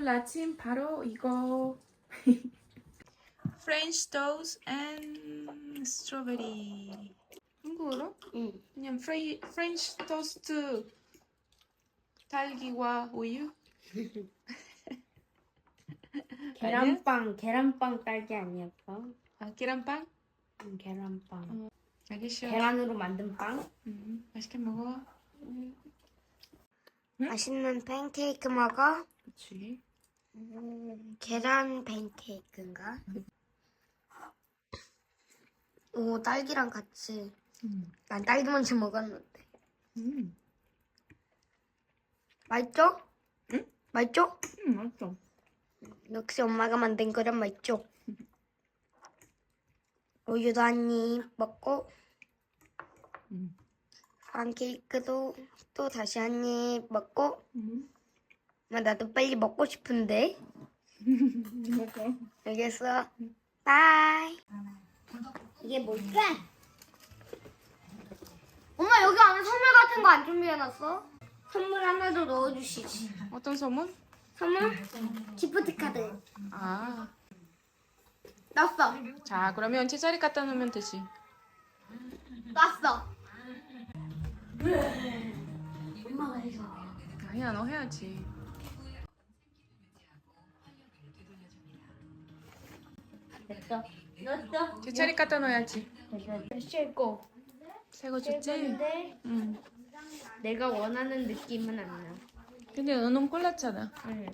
오늘 아침 바로 이거 French toast and strawberry 한국어로? 응. 그냥 프레이, 프렌치 토스트 딸기와 우유? 계란빵, 계란빵 딸기 아니었어? 아 계란빵? 응, 계란빵. 알겠어 계란으로 만든 빵? 음, 맛있게 먹어 맛있는 팬케이크 먹어? 그치 음, 계란 팬케이크인가? 오, 딸기랑 같이. 음. 난 딸기 먼저 먹었는데. 음. 맛있죠? 응? 맛있죠? 음, 맛있어 역시 엄마가 만든 거란 맛있죠? 우유도 한 입 먹고, 음. 팬케이크도 또 다시 한 입 먹고, 음. 아, 나도 빨리 먹고 싶은데. 먹어 알겠어. 바이. 이게 뭘까? 엄마 여기 안에 선물 같은 거 안 준비해놨어? 선물 하나도 넣어주시지. 어떤 선물? 선물? 기프트 카드. 아, 넣었어. 자 그러면 제자리 갖다 놓으면 되지 넣었어. 엄마가 해서. 아니야 너 해야지 됐어. 넣었어. 제자리 갖다 놓아야지 됐고. 새거 좋지? 응 내가 원하는 느낌은 안 나. 근데 너 너무 골랐잖아 응.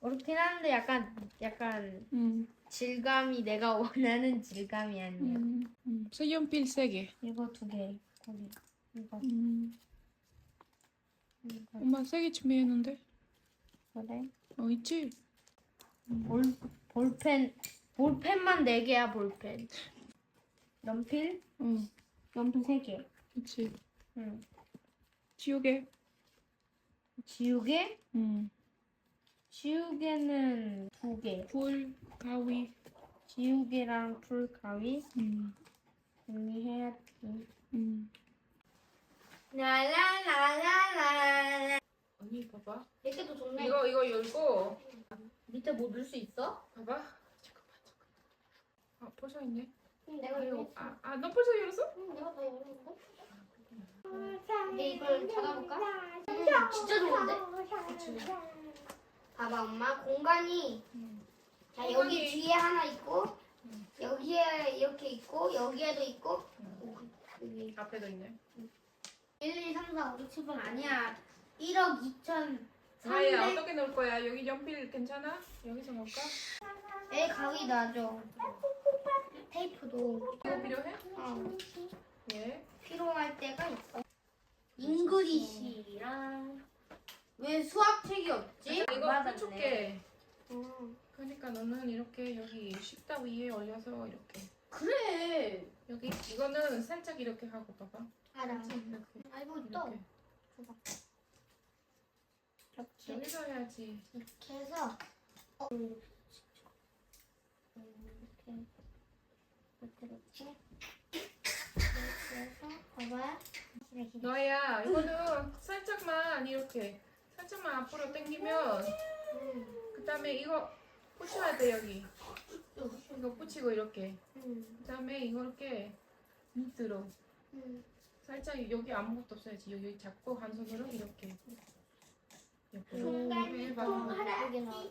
그렇긴 한데 약간 약간 응 질감이 내가 원하는 질감이 아니야. 음, 음. 색연필 세 개 이거 두 개. 거기. 이거 음. 이거 엄마 세 개 준비했는데 그래. 어 있지? 볼 볼펜 볼펜만 네 개야 볼펜. 연필 응 연필 세 개. 그치 응. 지우개 지우개 응 지우개는 두 개. 불 가위 지우개랑 풀 가위 응 정리해야지. 응 라라라라라. 언니 봐봐. 이렇게도 좋네. 이거 이거 열고. 밑에 뭐 넣을 수 있어? 봐봐. 잠깐만 잠깐만. 아 벌써 있네. 응, 내가 아유 아너 벌써 열었어? 응, 내가 다 열었는데. 근데 이걸 닫아볼까? 음, 진짜 좋은데? 봐봐 엄마. 공간이. 자 여기 공간이- 뒤에 하나 있고 여기에 이렇게 있고 여기에도 있고. 오, 여기. 앞에도 있네. 1, 2, 3, 4, 5, 6, 7, 8 아니야 1억 2천 자이야 300 어떻게 넣을 거야? 여기 연필 괜찮아? 여기서 넣을까? 에 가위 놔줘 테이프도 이거 필요해? 어, 예 필요할 때가 있어 잉글리시랑 왜 수학책이 없지? 이거 맞았네. 어. 그러니까 너는 이렇게 여기 식탁 위에 올려서 이렇게 그래 여기 이거는 살짝 이렇게 하고 봐봐 알아 이렇게 알고 있다 이렇게 이렇게 여기서 해야지. 이렇게 해서 어. 이렇게 이렇게 이렇게. 이렇게 해서 봐봐 너야 이거는 살짝만 이렇게 살짝만 앞으로 당기면 음, 그 다음에 이거 붙여야 돼 여기. 이거 붙이고 이렇게. 음, 그 다음에 이거 이렇게 밑으로. 음. 살짝 여기 아무것도 없어야지. 여기 잡고 한 손으로 이렇게 음, 해봐 여기 놔.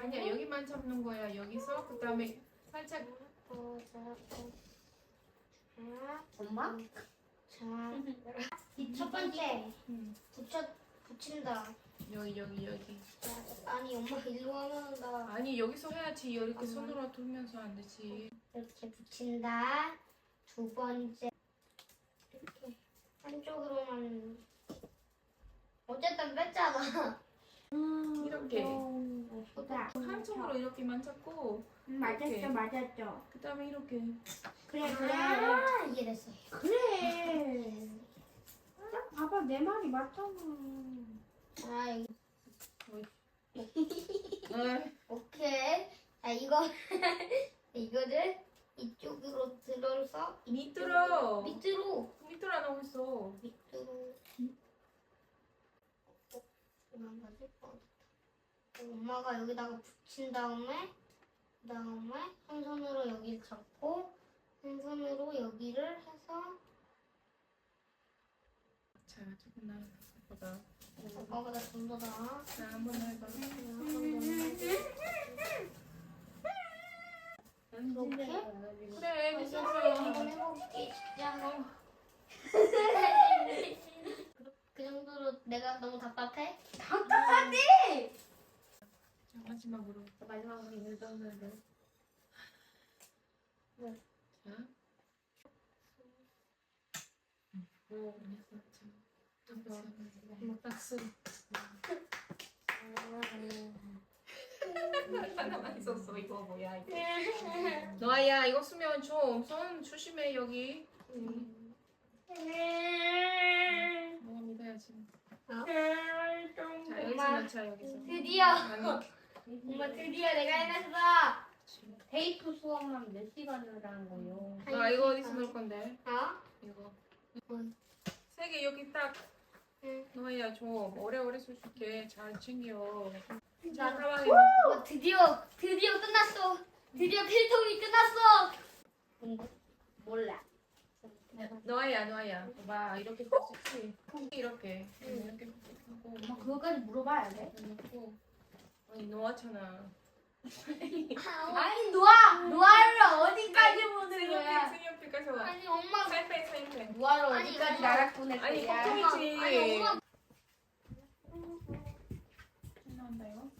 아니야 여기만 잡는 거야. 여기서 그 다음에 살짝 엄마? 자, 이첫 번째. 음, 붙여 붙인다. 여기 여기 여기. 자, 아니 엄마 일로 하면 나 아니 여기서 해야지. 이렇게 손으로 돌면서 안 되지. 이렇게 붙인다. 두 번째. 이렇게. 한쪽으로만 어쨌든 뺐잖아. 이렇게 예쁘다. 한쪽으로 이렇게만 잡고 음, 맞았죠, 이렇게. 맞았죠. 그 다음에 이렇게 그래, 그래. 아, 이해됐어요. 그래. 딱 봐봐, 내 말이 맞잖아. 아, 이- 어, 오케이. 자, 이거 이거를 이쪽으로 들어서 밑으로 밑으로 밑으로 안 하고 있어 밑으로 도망가질 뻔. 엄마가 여기다가 붙인 다음에 그 다음에 한 손으로 여기를 잡고 한 손으로 여기를 해서 자 조금 나보다. 아빠보다 좀 더 나아. 자 한번더 해봐. 이렇게? 그래 알겠어. 한번. 해볼게 진짜. 그 정도로 내가 너무 답답해? 답답하지? 자 마지막으로. 마지막으로 돼. 자. 오 됐어. 자. 한번 박수. 하나만 있었어 이거 뭐야 이거. 너야 이거 쓰면 좀 손 조심해 여기. 뭐 믿어야지. 자 여기서 엄마 여기서. 드디어. 엄마 드디어 내가 해냈어. 테이프 수업만 몇 시간을 하는 거예요? 아 이거 어디서 넣을 건데? 어? 이거. 응. 세개 여기 딱. 응. 너야 좀 오래오래 쓸수 있게 잘 챙겨. 자나 가방에. 어, 드디어 드디어 끝났어. 드디어 필통이 끝났어. 몰라. 너야 너야. 봐 이렇게 쓸수 있지. 이렇게 이렇게 엄마 그거까지 물어봐야 돼? 아니 놓았잖아. 아니 노아 노아를 어디까지 보는 색연필 거야? 색연필까지 와. 아니 엄마 사인펜 사인펜. 노아를 아니, 어디까지 엄마. 나락 보낼 아니 거야? 걱정이지. 아니 엄마 나온다 이거.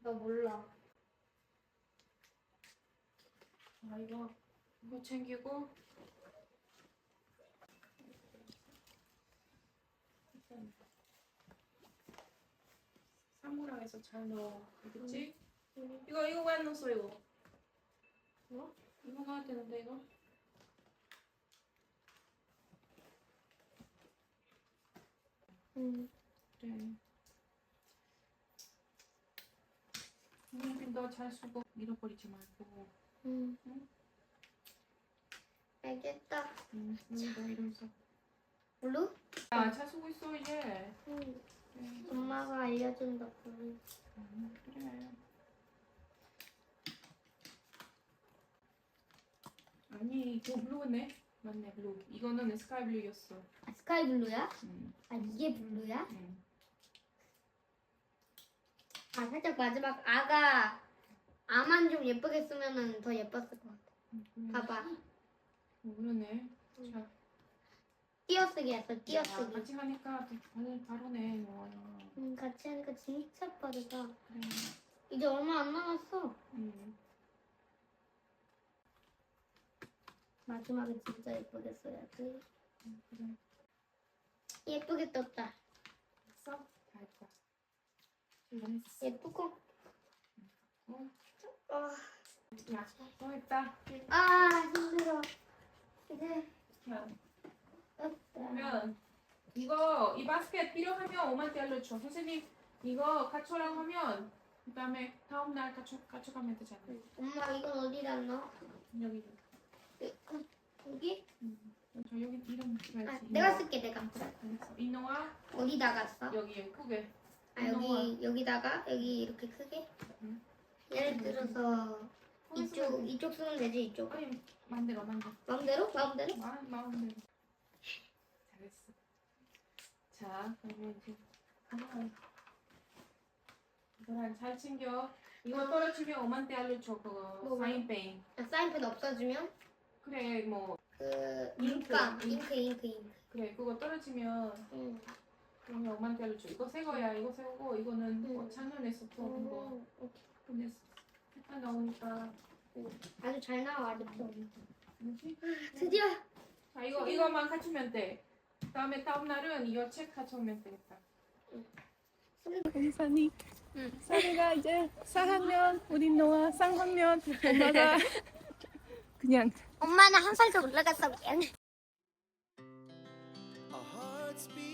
나 몰라. 아 이거 이거 챙기고 사물함에서 잘 넣어 알겠지? 이거 이거 왜 안 넣었어 이거? 뭐? 이거 넣어야 되는데 이거? 응. 그래 색연필 너잘 쓰고 잃어버리지 말고 응. 응? 알겠다. 응, 너 이러면서 블루? 야잘 쓰고 있어 이제 응. 그래. 엄마가 알려준다. 블루. 음, 그래. 아니, 이거 블루네. 맞네, 블루. 이거는 스카이 블루였어. 아, 스카이 블루야? 음, 아 이게 블루야? 음. 아 살짝 마지막 아가 아만 좀 예쁘게 쓰면은 더 예뻤을 것 같아. 음. 봐봐. 어, 그러네. 자, 띄어쓰기 했어. 야, 띄어쓰기. 같이 하니까 더 바로, 바로네, 뭐. 음, 같이 하니까 진짜 빠르다. 그래. 이제 얼마 안 남았어. 음. 마지막에 진짜 예쁘게 써야지. 음, 그래. 예쁘게 떴다. 됐어? 다 했다. 예쁘고. 어, 아, 야, 또 했다. 아 힘들어. 이제 자. 그러면 이거 이 바스켓 필요하면 오만테 알려줘. 선생님 이거 가져라고 하면 그다음에 다음 날 가져 가져가면 되잖아. 엄마 이건 어디다 넣어? 여기 그, 여기? 저 여기 이름 써야지. 아, 내가 쓸게 내가. 이노와 어디다가 써? 여기에 크게. 아 여기 여기다가 여기 이렇게 크게. 응. 예를 들어서 이쪽 이쪽 쓰면 되지 이쪽. 아니 만들어 만들어. 마음대로? 마음대로? 마 마음대로. 잘했어. 자 그러면 이제 하나. 이거랑 잘 챙겨. 이거 떨어지면 오만테 알려줘 그거 뭐? 사인펜. 아, 사인펜 없어지면 그래 뭐 그 잉크. 잉크 잉크 잉크. 그래 그거 떨어지면 응. 그러면 엄마한테 알려줘 이거 새 거야 이거 새 거고 이거는 음. 뭐 작년에 썼던 거 음, 오케이. 근데 색깔 나오니까 아주 잘 나와 아직도. 뭐지? 드디어 자 이거 이거만 갖추면 돼 다음에 다음 날은 이거 책 갖춰오면 되겠다 우리 산이 응. 산이가 이제 4학년 우리 노아 3학년 엄마가 그냥 엄마는 한 살 더 올라갔어 미안. Our hearts beat